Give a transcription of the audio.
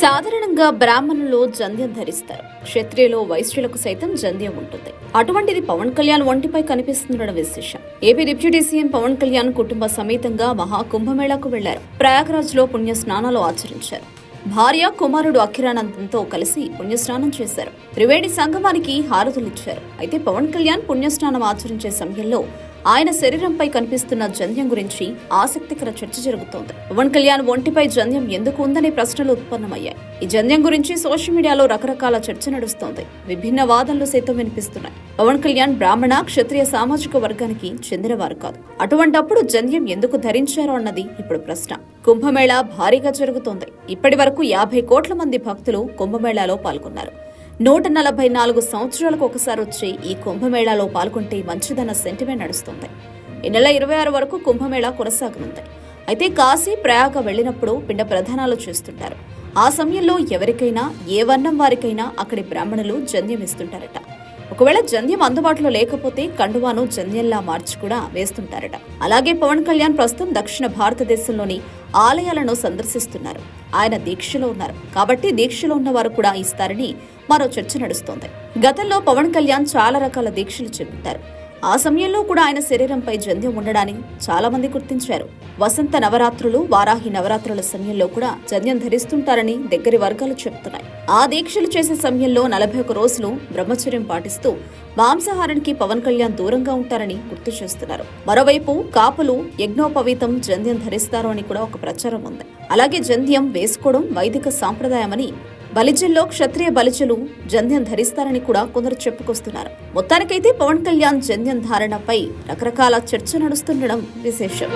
సాధారణంగా బ్రాహ్మణులు జంధ్యం ధరిస్తారు. క్షత్రియులు వైశ్యులకు సైతం జంధ్యం ఉంటుంది. అటువంటిది పవన్ కళ్యాణ్ ఒంటిపై కనిపిస్తుండడం విశేషం. AP deputy CM Pawan Kalyan కుటుంబ సమేతంగా మహా కుంభమేళాకు వెళ్ళారు. ప్రయాగ్రాజ్లో పుణ్య స్నానాలు ఆచరించారు. భార్య కుమారుడు అఖిరానందంతో కలిసి పుణ్యస్నానం చేశారు. త్రివేణి సంగమానికి హారతులిచ్చారు. అయితే పవన్ కళ్యాణ్ పుణ్యస్నానం ఆచరించే సమయంలో ఆయన శరీరంపై కనిపిస్తున్న జంధ్యం గురించి ఆసక్తికర చర్చ జరుగుతోంది. పవన్ కళ్యాణ్ ఒంటిపై జంధ్యం ఎందుకు ఉందనే ప్రశ్నలు ఉత్పన్నమయ్యాయి. ఈ జంధ్యం గురించి సోషల్ మీడియాలో రకరకాల చర్చ నడుస్తోంది. విభిన్న వాదనలు సైతం వినిపిస్తున్నాయి. పవన్ కళ్యాణ్ బ్రాహ్మణ క్షత్రియ సామాజిక వర్గానికి చెందినవారు కాదు. అటువంటప్పుడు జంధ్యం ఎందుకు ధరించారు అన్నది ఇప్పుడు ప్రశ్న. కుంభమేళా భారీగా జరుగుతోంది. ఇప్పటి వరకు యాభై కోట్ల మంది భక్తులు కుంభమేళాలో పాల్గొన్నారు. నూట నలభై నాలుగు సంవత్సరాలకు ఒకసారి వచ్చే ఈ కుంభమేళాలో పాల్గొంటే మంచిదన్న సెంటిమెంట్ నడుస్తుంది. ఈ నెల ఇరవై ఆరు వరకు కుంభమేళా కొనసాగనుంది. అయితే కాశీ ప్రయాగ వెళ్ళినప్పుడు పిండ ప్రధానాలు చేస్తుంటారు. ఆ సమయంలో ఎవరికైనా ఏ వర్ణం వారికైనా అక్కడి బ్రాహ్మణులు జంధ్యం ఇస్తుంటారట. ఒకవేళ జంధ్యం అందుబాటులో లేకపోతే కండువాను జంధ్యంలా మార్చి కూడా వేస్తుంటారట. అలాగే పవన్ కళ్యాణ్ ప్రస్తుతం దక్షిణ భారతదేశంలోని ఆలయాలను సందర్శిస్తున్నారు. ఆయన దీక్షలో ఉన్నారు. కాబట్టి దీక్షలో ఉన్న వారు కూడా ఇస్తారని మరో చర్చ నడుస్తోంది. గతంలో పవన్ కళ్యాణ్ చాలా రకాల దీక్షలు చేపట్టారు. ఆ సమయంలో కూడా ఆయన శరీరంపై జంధ్యం ఉండడాన్ని చాలా మంది గుర్తించారు. వసంత నవరాత్రులు వారాహి నవరాత్రుల సమయంలో కూడా జంధ్యం ధరిస్తుంటారని దగ్గరి వర్గాలు చెబుతున్నాయి. ఆ దీక్షలు చేసే సమయంలో నలభై ఒక రోజులు బ్రహ్మచర్యం పాటిస్తూ మాంసాహారానికి పవన్ కళ్యాణ్ దూరంగా ఉంటారని గుర్తు చేస్తున్నారు. మరోవైపు కాపులు యజ్ఞోపవీతం జంధ్యం ధరిస్తారు అని కూడా ఒక ప్రచారం ఉంది. అలాగే జంధ్యం వేసుకోవడం వైదిక సాంప్రదాయమని బలిజల్లో క్షత్రియ బలిజలు జంధ్యం ధరిస్తారని కూడా కొందరు చెప్పుకొస్తున్నారు. మొత్తానికైతే పవన్ కళ్యాణ్ జంధ్యం ధారణపై రకరకాల చర్చ నడుస్తుండడం విశేషం.